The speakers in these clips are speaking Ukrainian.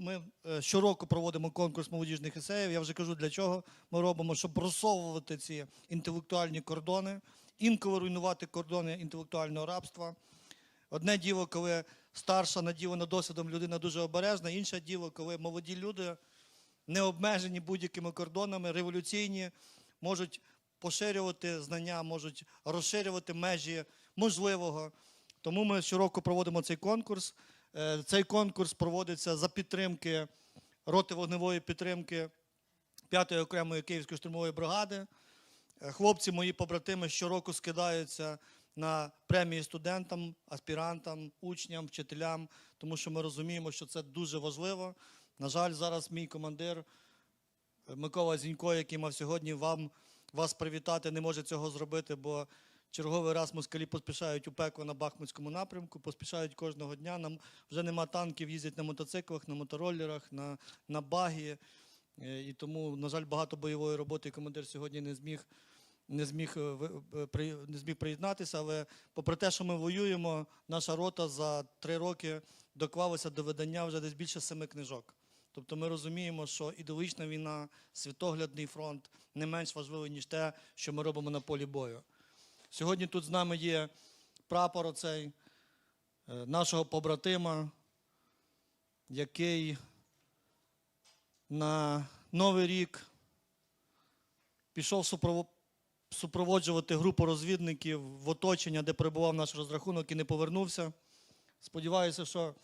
ми е, щороку проводимо конкурс молодіжних есеїв. Я вже кажу, для чого ми робимо, щоб просовувати ці інтелектуальні кордони, інколи руйнувати кордони інтелектуального рабства. Одне діло, коли старша наділена досвідом людина дуже обережна, інше діло, коли молоді люди не обмежені будь-якими кордонами, революційні, можуть поширювати знання, можуть розширювати межі можливого. Тому ми щороку проводимо цей конкурс. Е, Цей конкурс проводиться за підтримки роти вогневої підтримки 5-ї окремої Київської штурмової бригади. Е, Хлопці, мої побратими, щороку скидаються на премії студентам, аспірантам, учням, вчителям, тому що ми розуміємо, що це дуже важливо. На жаль, зараз мій командир е, Микола Зінько, який мав сьогодні вам, вас привітати, не може цього зробити, бо черговий раз москалі поспішають у пекло на Бахмутському напрямку, поспішають кожного дня. Нам вже нема танків, їздять на мотоциклах, на мотороллерах, на, на багі. Е, І тому, на жаль, багато бойової роботи командир сьогодні не зміг, не зміг, е, е, не зміг приєднатися. Але попри те, що ми воюємо, наша рота за три роки доклалася до видання вже десь більше семи книжок. Тобто ми розуміємо, що ідеологічна війна, світоглядний фронт не менш важливий, ніж те, що ми робимо на полі бою. Сьогодні тут з нами є прапор оцей е, нашого побратима, який на Новий рік пішов супроводжувати групу розвідників в оточення, де перебував наш розрахунок і не повернувся. Сподіваюся, що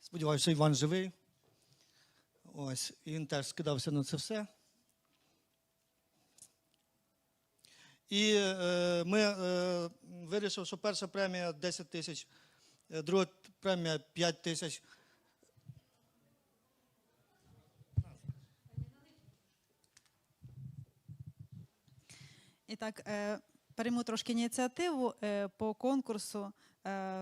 Сподіваюся, що Іван живий. Ось, і він теж скидався на це все. І е, ми е, вирішили, що перша премія 10 тисяч, е, друга премія 5 тисяч. І так, е, перейму трошки ініціативу е, по конкурсу. Е,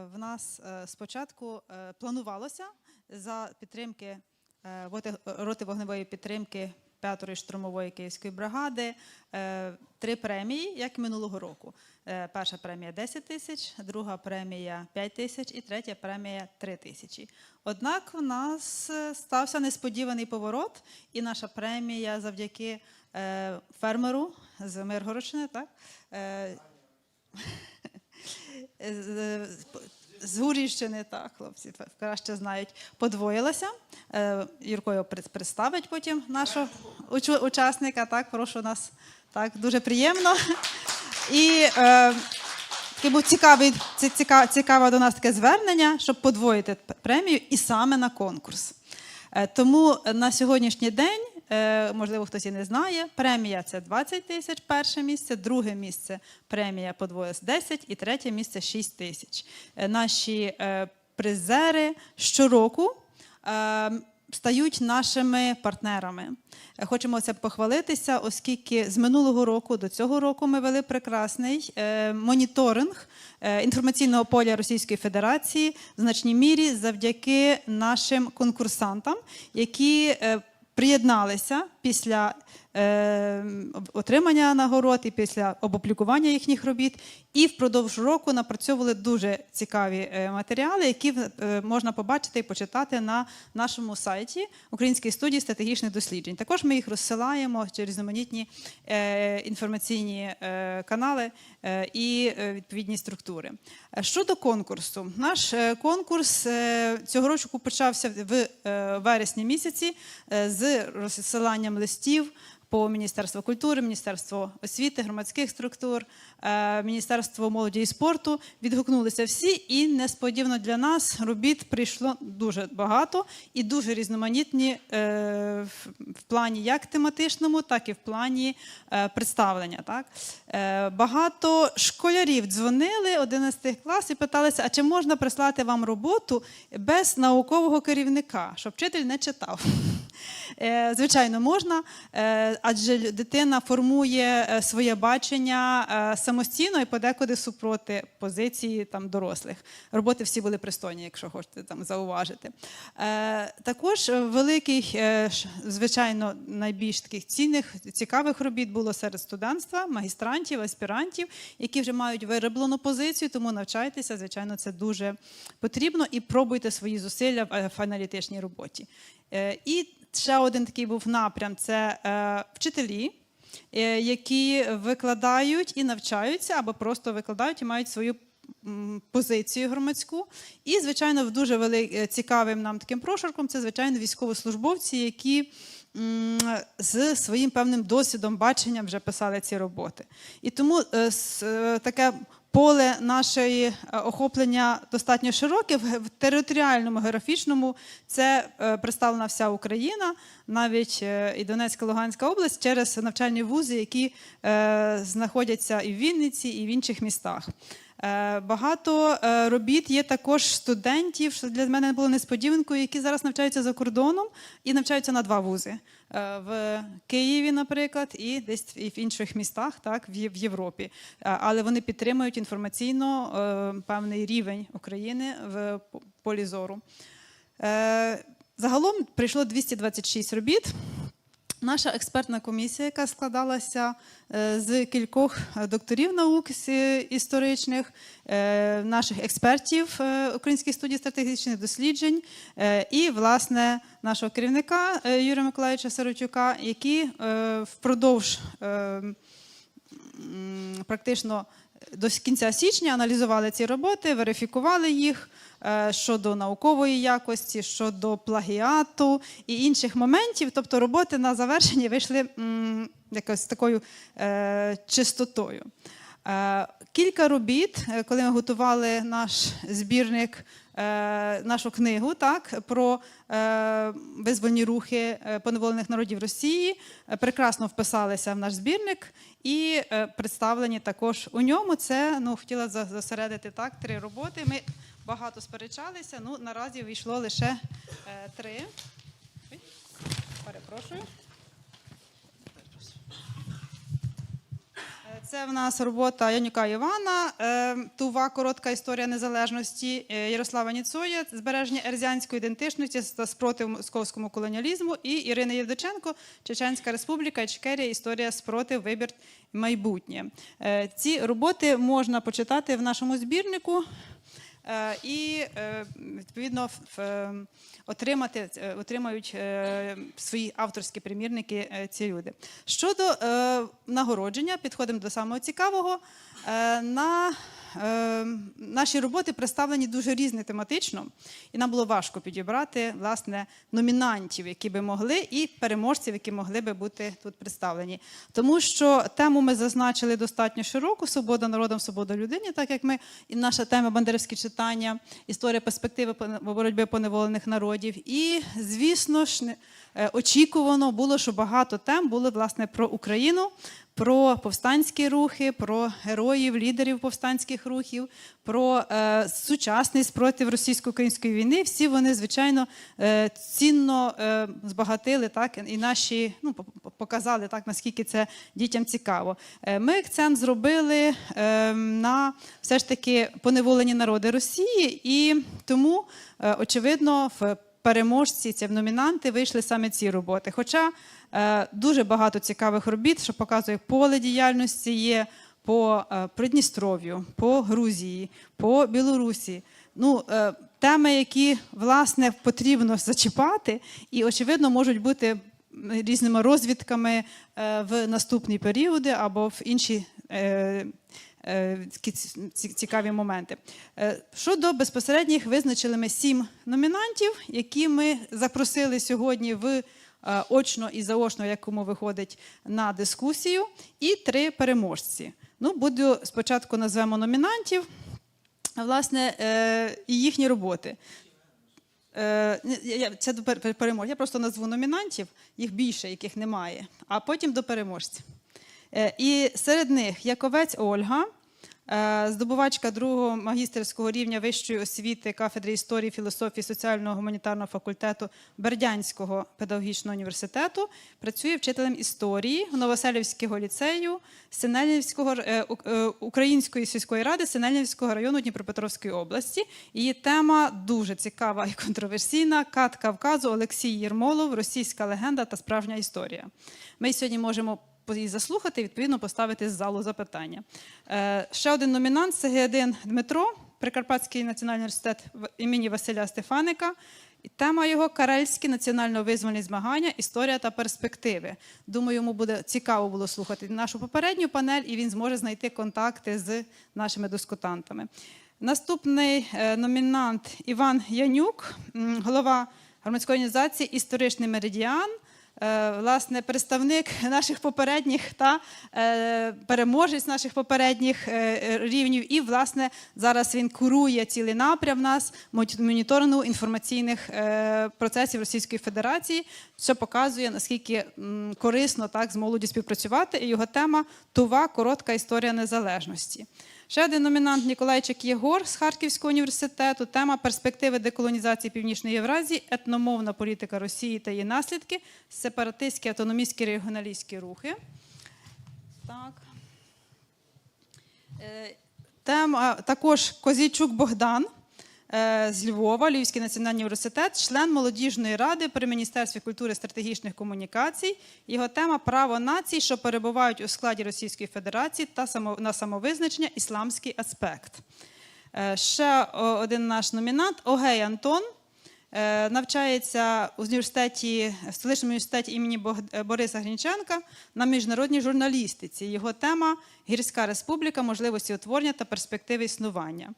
В нас е, спочатку е, планувалося за підтримки е, роти вогневої підтримки 5-ї штурмової київської бригади е, три премії, як минулого року. Е, Перша премія 10 тисяч, друга премія 5 тисяч і третя премія 3 тисячі. Однак в нас е, стався несподіваний поворот, і наша премія завдяки фермеру з Миргородщини, так? З- Гурівщини, так, хлопці краще знають, подвоїлася. Е, Юрко його пред- представить потім нашого учасника. Так, прошу нас. Так, дуже приємно. І е, був цікавий, ці- ціка- цікаве до нас таке звернення, щоб подвоїти премію і саме на конкурс. Е, Тому на сьогоднішній день, можливо, хтось і не знає, премія це 20 тисяч, перше місце, друге місце премія подвоїлась 10 і третє місце 6 тисяч. Е, Наші е, призери щороку е, стають нашими партнерами. Е, Хочемо це похвалитися, оскільки з минулого року до цього року ми вели прекрасний е, моніторинг е, інформаційного поля Російської Федерації в значній мірі завдяки нашим конкурсантам, які е, приєдналися після е, отримання нагород і після опублікування їхніх робіт, і впродовж року напрацьовували дуже цікаві е, матеріали, які е, можна побачити і почитати на нашому сайті Української студії стратегічних досліджень. Також ми їх розсилаємо через різноманітні е, інформаційні е, канали е, і е, відповідні структури. Щодо конкурсу, наш конкурс цього року почався в вересні місяці з розсиланням листів по Міністерству культури, Міністерство освіти, громадських структур, е, Міністерство молоді і спорту. Відгукнулися всі, і несподівано для нас робіт прийшло дуже багато і дуже різноманітні е, в- плані як тематичному, так і в плані е, представлення. Так? Багато школярів дзвонили 11 клас і питалися, а чи можна прислати вам роботу без наукового керівника, щоб вчитель не читав. Е, Звичайно, можна, е, адже дитина формує е, своє бачення самостійно і подекуди супроти позиції там, дорослих. Роботи всі були пристойні, якщо хочете там зауважити. Також великий, е, звичайно, найбільш таких цінних, цікавих робіт було серед студентства, магістрантів, аспірантів, які вже мають вироблену позицію, тому навчайтеся, звичайно, це дуже потрібно і пробуйте свої зусилля в аналітичній роботі. І ще один такий був напрям це е, вчителі. е, Які викладають і навчаються, або просто викладають і мають свою позицію громадську. І, звичайно, в дуже вели... е, цікавим нам таким прошарком це, звичайно, військовослужбовці, які з своїм певним досвідом, баченням вже писали ці роботи. І тому е, е, таке поле нашої е, охоплення достатньо широке. В територіальному, географічному це е, представлена вся Україна, навіть е, і Донецька, Луганська область через навчальні вузи, які знаходяться і в Вінниці, і в інших містах. Е, Багато е, робіт є також студентів, що для мене було несподіванкою, які зараз навчаються за кордоном і навчаються на два вузи. Е, В Києві, наприклад, і десь і в інших містах, так, в Європі. Але вони підтримують інформаційно певний рівень України в полі зору. Загалом прийшло 226 робіт. Наша експертна комісія, яка складалася е, з кількох е, докторів наук е, історичних, наших експертів Української студії стратегічних досліджень і, власне, нашого керівника Юрія Миколаївича Сиротюка, які впродовж практично до кінця січня аналізували ці роботи, верифікували їх щодо наукової якості, щодо плагіату і інших моментів. Тобто роботи на завершення вийшли якось такою е, чистотою. Е, Кілька робіт, е, коли ми готували наш збірник, е, нашу книгу так, про е, визвольні рухи е, поневолених народів Росії, е, прекрасно вписалися в наш збірник і е, представлені також у ньому. Це ну, хотіла зосередити так, три роботи. Ми багато сперечалися, ну наразі війшло лише е, три. Ой, Перепрошую. Е, Це в нас робота Янюка Івана, е, Тува, коротка історія незалежності е, Ярослава Ніцоя, збереження ерзянської ідентичності та спротив московському колоніалізму, і Ірини Євдоченко, Чеченська Республіка, Ічкерія, історія спротив, вибір майбутнє. Ці роботи можна почитати в нашому збірнику. Е, І е, відповідно е, отримати е, отримають свої авторські примірники ці люди. Щодо нагородження, підходимо до самого цікавого. На наші роботи представлені дуже різне тематично, і нам було важко підібрати власне номінантів, які би могли, і переможців, які могли би бути тут представлені. Тому що тему ми зазначили достатньо широку: свобода народам, свобода людині, так як ми і наша тема бандерівські читання, історія перспективи боротьби поневолених народів. І, звісно ж, е, очікувано було, що багато тем були власне про Україну. Про повстанські рухи, про героїв, лідерів повстанських рухів, про е, сучасний спротив російсько-української війни. Всі вони, звичайно, е, цінно е, збагатили так і наші ну, по- по- показали так, наскільки це дітям цікаво. Е, ми акцент зробили е, на все ж таки поневолені народи Росії, і тому, е, очевидно, в переможці, ці в номінанти вийшли саме ці роботи. Хоча е, дуже багато цікавих робіт, що показує поле діяльності є по е, Придністров'ю, по Грузії, по Білорусі. Ну, е, теми, які власне потрібно зачіпати, і очевидно можуть бути різними розвідками е, в наступні періоди або в інші. Е, ці- ці- цікаві моменти. Е, Щодо безпосередніх, визначили ми сім номінантів, які ми запросили сьогодні в е, очно і заочно, якому виходить на дискусію, і три переможці. Ну, буду спочатку назвемо номінантів, власне, і їхні роботи. Це до пер- пер- Я просто назву номінантів, їх більше, яких немає, а потім до переможців. Е, І серед них Яковець Ольга, Е, Здобувачка другого магістерського рівня вищої освіти кафедри історії, філософії, соціального гуманітарного факультету Бердянського педагогічного університету. Працює вчителем історії Новоселівського ліцею Синельнівського е, Української сільської ради Синельнівського району Дніпропетровської області. Її тема дуже цікава і контроверсійна. Кат Кавказу Олексій Єрмолов, російська легенда та справжня історія. Ми сьогодні можемо її заслухати і відповідно поставити з залу запитання. Е, Ще один номінант це Сегедин Дмитро, Прикарпатський національний університет імені Василя Стефаника. І Тема його Карельські національно-визвольні змагання, історія та перспективи. Думаю, йому буде цікаво було слухати нашу попередню панель, і він зможе знайти контакти з нашими дискутантами. Наступний е, номінант Іван Янюк, голова громадської організації Історичний меридіан. Е, власне, представник наших попередніх та е, переможець наших попередніх е, рівнів. І, власне, зараз він курує цілий напрям нас моніторингу інформаційних процесів Російської Федерації, що показує, наскільки корисно так з молоді співпрацювати. І його тема Тува коротка історія незалежності. Ще один номінант Ніколайчик Єгор з Харківського університету. Тема перспективи деколонізації Північної Євразії, етномовна політика Росії та її наслідки, сепаратистські, автономістські регіоналістські рухи. Так. Е, Тема також Козійчук Богдан з Львова, Львівський національний університет, член молодіжної ради при Міністерстві культури стратегічних комунікацій. Його тема право націй, що перебувають у складі Російської Федерації та на самовизначення ісламський аспект. Е, Ще один наш номінант Огей Антон. Е, Навчається у університеті, в столичному університеті імені е, Бориса Грінченка на міжнародній журналістиці. Його тема Гірська республіка, можливості утворення та перспективи існування.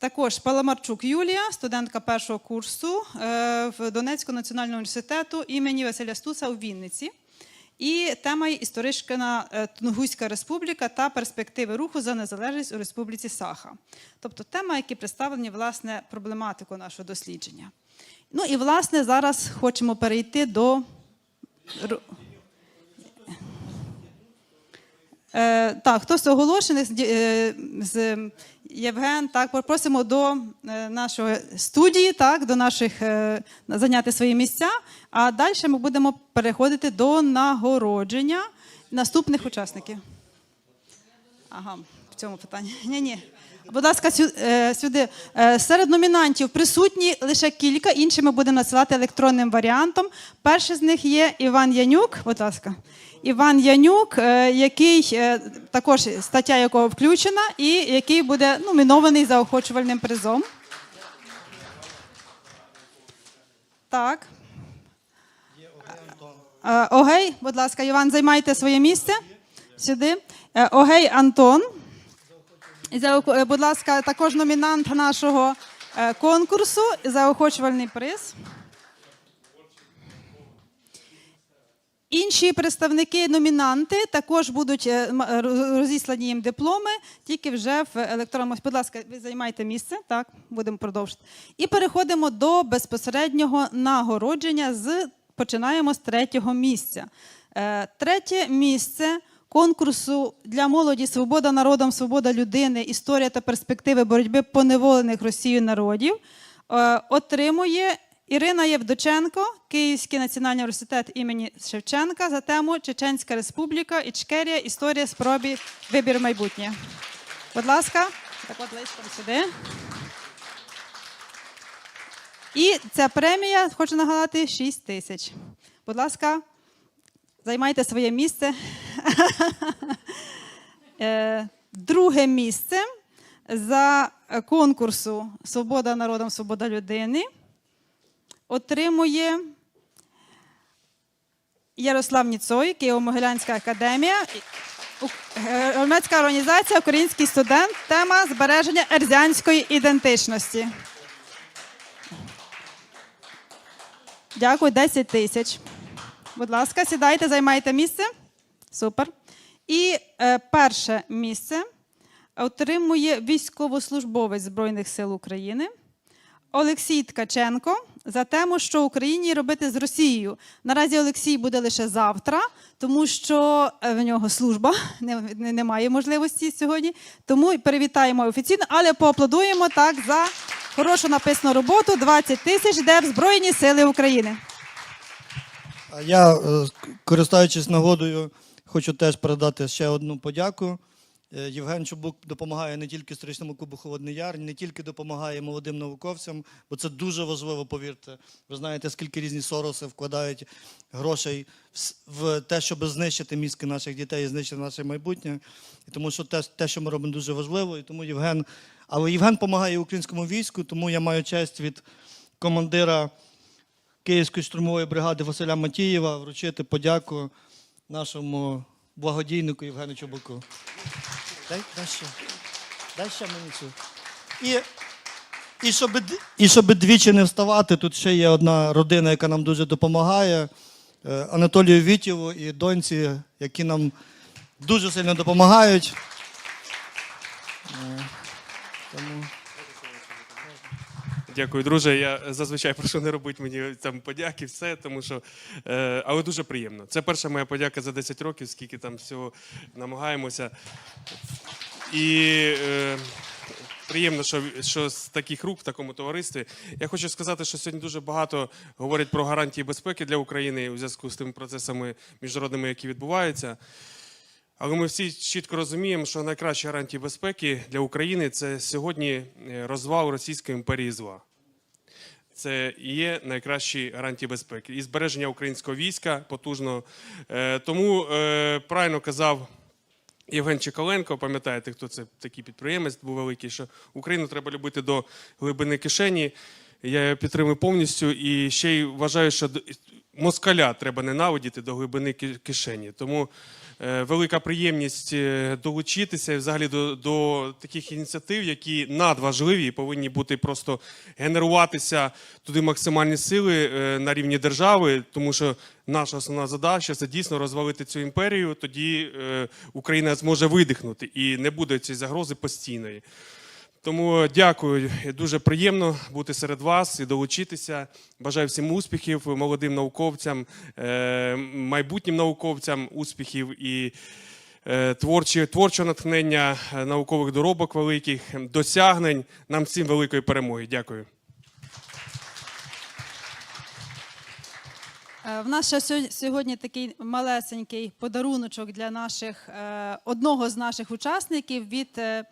Також Паламарчук Юлія, студентка першого курсу е, в Донецького національного університету імені Василя Стуса у Вінниці. І тема історична е, Тунгуська республіка та перспективи руху за незалежність у Республіці Саха. Тобто тема, які представлені власне проблематику нашого дослідження. Ну і власне зараз хочемо перейти до Е, так, хто з оголошених з, е, з Євген, так, попросимо до е, нашої студії, так, до наших е, зайняти свої місця. А далі ми будемо переходити до нагородження наступних учасників. Ага, в цьому питанні. Ні, ні. Будь ласка, е, сюди. Серед номінантів присутні лише кілька, інші ми будемо надсилати електронним варіантом. Перший з них є Іван Янюк. Будь ласка. Іван Янюк, е, який е, також стаття якого включена, і який буде номінований заохочувальним призом. Так. Е, Огей, будь ласка, Іван, займайте своє місце сюди. Огей Антон. Будь ласка, також номінант нашого конкурсу заохочувальний приз. Інші представники, номінанти також будуть е, е, роз- розіслані їм дипломи, тільки вже в електронному. Будь ласка, ви займайте місце. Так, будемо продовжити. І переходимо до безпосереднього нагородження. З починаємо з третього місця. Е, Третє місце конкурсу для молоді Свобода народом, свобода людини, історія та перспективи боротьби поневолених Росією народів отримує Ірина Євдоченко, Київський національний університет імені Шевченка за тему Чеченська Республіка, Ічкерія, історія спробі, вибір майбутнє. Будь ласка, так от близько сюди. І ця премія, хочу нагадати, 6 тисяч. Будь ласка, займайте своє місце. Е, Друге місце за конкурсу Свобода народом, свобода людини отримує Ярослав Ніцой, Києво-Могилянська академія, е, громадська організація Український студент. Тема збереження ерзянської ідентичності. Дякую, 10 тисяч. Будь ласка, сідайте, займайте місце. Супер. І е, перше місце отримує військовослужбовець Збройних сил України Олексій Ткаченко за тему, що Україні робити з Росією. Наразі Олексій буде лише завтра, тому що е, в нього служба не- не- немає можливості сьогодні. Тому перевітаємо офіційно, але поаплодуємо так за хорошу написану роботу. 20 тисяч йде в Збройні Сили України. Я, е, користуючись нагодою, хочу теж передати ще одну подяку. Е, Євген Чубук допомагає не тільки історичному клубу Холодний Яр, не тільки допомагає молодим науковцям, бо це дуже важливо, повірте. Ви знаєте, скільки різні сороси вкладають грошей в те, щоб знищити мізки наших дітей і знищити наше майбутнє. І тому що те, те, що ми робимо, дуже важливо. І тому Євген, але Євген допомагає українському війську, тому я маю честь від командира Київської штурмової бригади Василя Матієва вручити подяку нашому благодійнику Євгену Чубуку. Дай, дай ще. Дай ще мені цю. І, і, щоб, і щоб двічі не вставати, тут ще є одна родина, яка нам дуже допомагає. Е, Анатолію Вітєву і доньці, які нам дуже сильно допомагають. Е, Тому... Дякую, друже. Я зазвичай прошу не робити мені там подяки, все, тому що. Е, але дуже приємно. Це перша моя подяка за 10 років, скільки там всього намагаємося. І е, приємно, що, що з таких рук в такому товаристві. Я хочу сказати, що сьогодні дуже багато говорять про гарантії безпеки для України у зв'язку з тими процесами міжнародними, які відбуваються. Але ми всі чітко розуміємо, що найкращі гарантії безпеки для України це сьогодні е, розвал Російської імперії зла. Це і є найкращі гарантії безпеки і збереження українського війська потужного. Е, Тому е, правильно казав Євген Чекаленко, пам'ятаєте, хто це такий підприємець був великий, що Україну треба любити до глибини кишені. Я його підтримую повністю і ще й вважаю, що москаля треба ненавидіти до глибини кишені. Тому велика приємність е, долучитися взагалі до, до таких ініціатив, які надважливі і повинні бути просто генеруватися туди максимальні сили е, на рівні держави, тому що наша основна задача це дійсно розвалити цю імперію. Тоді е, Україна зможе видихнути і не буде цієї загрози постійної. Тому дякую, дуже приємно бути серед вас і долучитися. Бажаю всім успіхів, молодим науковцям, е, майбутнім науковцям успіхів і е, творчі, творчого натхнення, е, наукових доробок великих, досягнень. Нам всім великої перемоги. Дякую. Е, В нас ще сьо- сьогодні такий малесенький подаруночок для наших е, одного з наших учасників від е, е,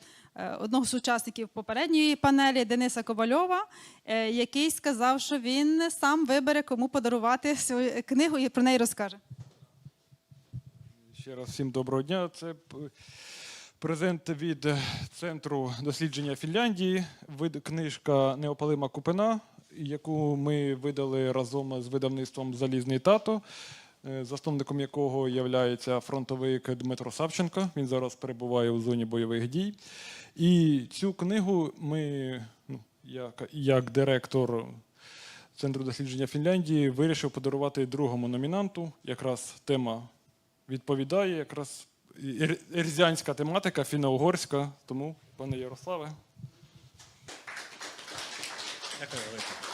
одного з учасників попередньої панелі Дениса Ковальова, е, який сказав, що він сам вибере, кому подарувати свою книгу і про неї розкаже. Ще раз всім доброго дня. Це презент від е, Центру дослідження Фінляндії. Книжка Неопалима купина, яку ми видали разом з видавництвом Залізний тато, е, засновником якого є фронтовик Дмитро Савченко. Він зараз перебуває у зоні бойових дій. І цю книгу ми, ну, як, як директор Центру дослідження Фінляндії, вирішив подарувати другому номінанту. Якраз тема відповідає якраз ерзянська тематика, фіно-угорська. Тому, пане Ярославе. Дякую.